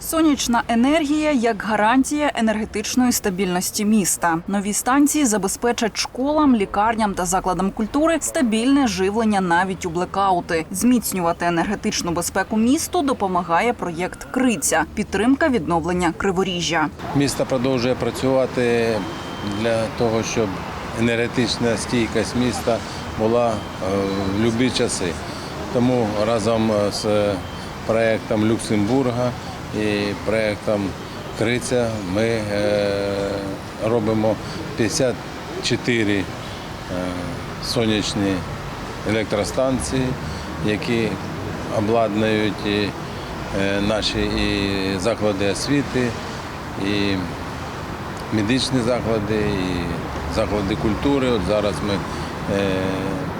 Сонячна енергія як гарантія енергетичної стабільності міста. Нові станції забезпечать школам, лікарням та закладам культури стабільне живлення навіть у блекаути. Зміцнювати енергетичну безпеку місту допомагає проєкт Криця підтримка відновлення криворіжжя. Місто продовжує працювати для того, щоб енергетична стійкість міста була е, в будь-які часи. Тому разом з проєктом Люксембурга і проєктом Криця ми е, робимо 54 е, сонячні електростанції, які обладнують і, е, наші і заклади освіти, і медичні заклади, і заклади культури. От зараз ми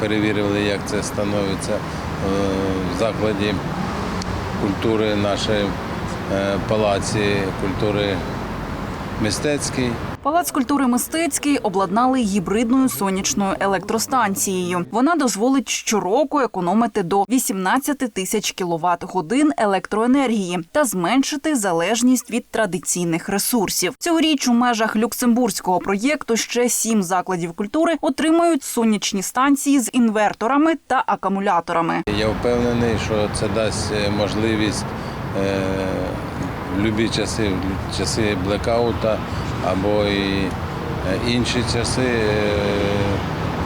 перевірили, як це становиться в закладі культури нашої палаці культури мистецькій. Палац культури мистецький обладнали гібридною сонячною електростанцією. Вона дозволить щороку економити до 18 тисяч кіловат годин електроенергії та зменшити залежність від традиційних ресурсів. Цьогоріч у межах люксембурзького проєкту ще сім закладів культури отримають сонячні станції з інверторами та акумуляторами. Я впевнений, що це дасть е, можливість е, часи, часи блекаута або і е, інші часи е,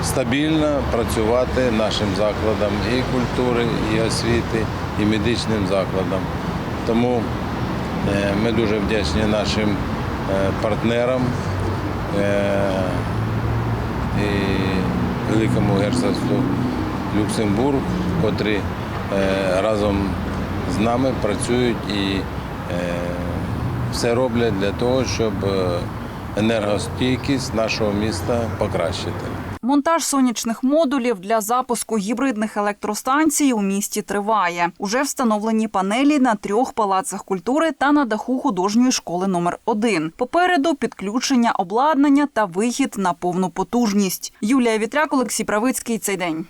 стабільно працювати нашим закладам і культури, і освіти, і медичним закладам. Тому ми дуже вдячні нашим партнерам і Великому герцогству Люксембург, котрі разом з нами працюють і е, все роблять для того, щоб е, енергостійкість нашого міста покращити. Монтаж сонячних модулів для запуску гібридних електростанцій у місті триває. Уже встановлені панелі на трьох палацах культури та на даху художньої школи номер 1 Попереду підключення обладнання та вихід на повну потужність. Юлія Вітряк, Олексій Правицький. Цей день.